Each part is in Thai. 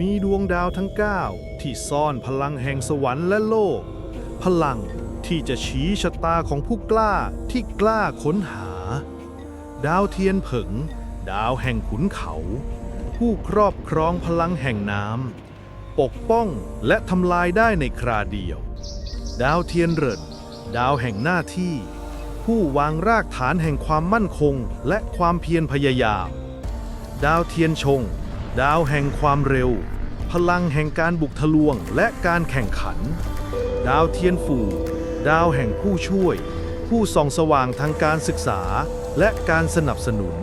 มีดวงดาวทั้ง 9 ที่ซ่อนพลังแห่งสวรรค์และโลก พลังที่จะชี้ชะตาของผู้กล้าที่กล้าค้นหา ดาวเทียนเผิงดาวแห่งขุนเขา ผู้ครอบครองพลังแห่งน้ำปกป้องและทำลายได้ในคราเดียว ดาวเทียนเริดดาวแห่งหน้าที่ ผู้วางรากฐานแห่งความมั่นคงและความเพียรพยายาม ดาวเทียนชง ดาวแห่งความเร็ว พลังแห่งการบุกทะลวงและการแข่งขัน ดาวเทียนฝูดาวแห่งผู้ช่วย ผู้ส่องสว่างทางการศึกษาและการสนับสนุน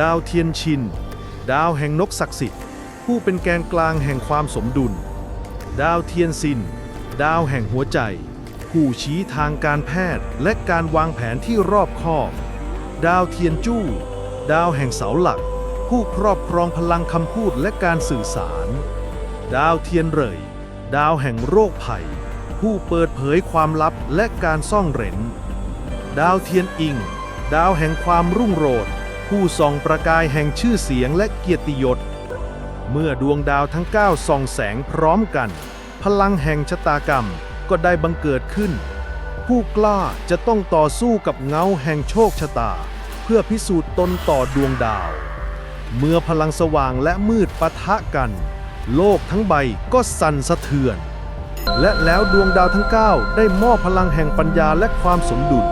ดาวเทียนชิน ดาวแห่งนกศักดิ์สิทธิ์ ผู้เป็นแกนกลางแห่งความสมดุล ดาวเทียนซิน ดาวแห่งหัวใจ ผู้ชี้ทางการแพทย์และการวางแผนที่รอบคอบ ดาวเทียนจู้ ดาวแห่งเสาหลัก ผู้ครอบครองพลังคำพูดและการสื่อสาร ดาวเทียนเรย ดาวแห่งโรคภัย ผู้เปิดเผยความลับและการซ่องเร้น ดาวเทียนอิง ดาวแห่งความรุ่งโรจน์ผู้ส่องประกายแห่งชื่อเสียงและเกียรติยศ เมื่อดวงดาวทั้ง 9 ส่องแสงพร้อมกัน พลังแห่งชะตากรรมก็ได้บังเกิดขึ้น ผู้กล้าจะต้องต่อสู้กับเงาแห่งโชคชะตา เพื่อพิสูจน์ตนต่อดวงดาว เมื่อพลังสว่างและมืดปะทะกัน โลกทั้งใบก็สั่นสะเทือน และแล้วดวงดาวทั้ง 9 ได้มอบพลังแห่งปัญญาและความสมดุล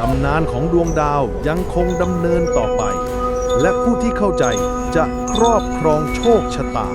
ตำนานของดวงดาวยังคงดำเนินต่อไป และผู้ที่เข้าใจจะครอบครองโชคชะตา